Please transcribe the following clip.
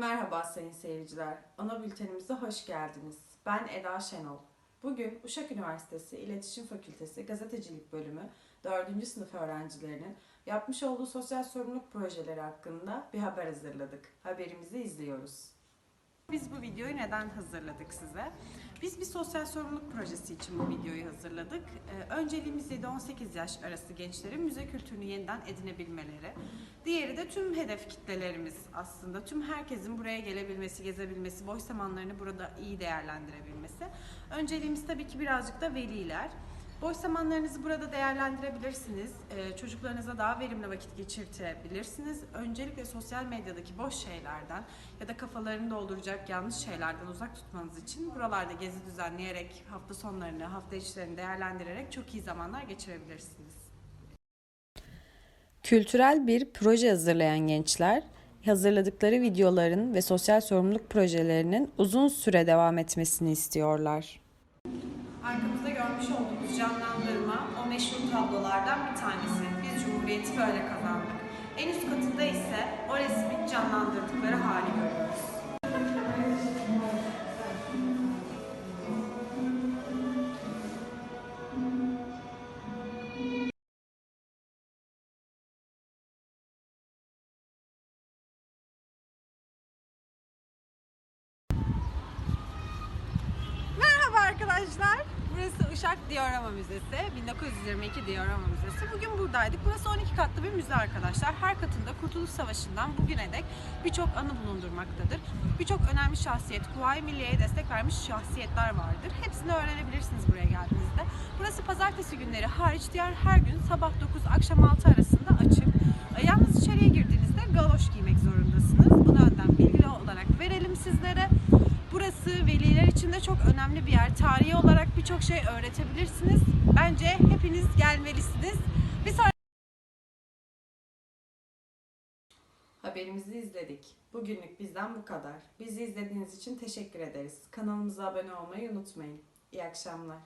Merhaba sayın seyirciler. Ana bültenimize hoş geldiniz. Ben Eda Şenol. Bugün Uşak Üniversitesi İletişim Fakültesi Gazetecilik Bölümü 4. sınıf öğrencilerinin yapmış olduğu sosyal sorumluluk projeleri hakkında bir haber hazırladık. Haberimizi izliyoruz. Biz bu videoyu neden hazırladık size? Biz bir sosyal sorumluluk projesi için bu videoyu hazırladık. Ee, önceliğimiz 7-18 yaş arası gençlerin müze kültürünü yeniden edinebilmeleri. Diğeri de tüm hedef kitlelerimiz aslında. Tüm herkesin buraya gelebilmesi, gezebilmesi, boş zamanlarını burada iyi değerlendirebilmesi. Önceliğimiz tabii ki birazcık da veliler. Boş zamanlarınızı burada değerlendirebilirsiniz. Ee, çocuklarınıza daha verimli vakit geçirtebilirsiniz. Öncelikle sosyal medyadaki boş şeylerden ya da kafalarını dolduracak yanlış şeylerden uzak tutmanız için buralarda gezi düzenleyerek hafta sonlarını, hafta içlerini değerlendirerek çok iyi zamanlar geçirebilirsiniz. Kültürel bir proje hazırlayan gençler, hazırladıkları videoların ve sosyal sorumluluk projelerinin uzun süre devam etmesini istiyorlar. Arkamızda görmüş olduğumuz canlandırma o meşhur tablolardan bir tanesi. Biz Cumhuriyeti böyle kazandık. En üst katında ise o resmin canlandırdıkları hali görüyoruz. Arkadaşlar. Burası Uşak Diorama Müzesi. 1922 Diorama Müzesi. Bugün buradaydık. Burası 12 katlı bir müze arkadaşlar. Her katında Kurtuluş Savaşı'ndan bugüne dek birçok anı bulundurmaktadır. Birçok önemli şahsiyet, Kuvayi Milliye'ye destek vermiş şahsiyetler vardır. Hepsini öğrenebilirsiniz buraya geldiğinizde. Burası pazartesi günleri hariç diğer her gün sabah 9 akşam 6 arasında açık. E, Yalnız içeriye girdiğinizde galoş giymek zorundasınız. Bunu önden bilgi olarak verelim sizlere. Burası veliler için de çok önemli bir yer. Tarihi olarak birçok şey öğretebilirsiniz. Bence hepiniz gelmelisiniz. Bir sonraki Haberimizi izledik. Bugünlük bizden bu kadar. Bizi izlediğiniz için teşekkür ederiz. Kanalımıza abone olmayı unutmayın. İyi akşamlar.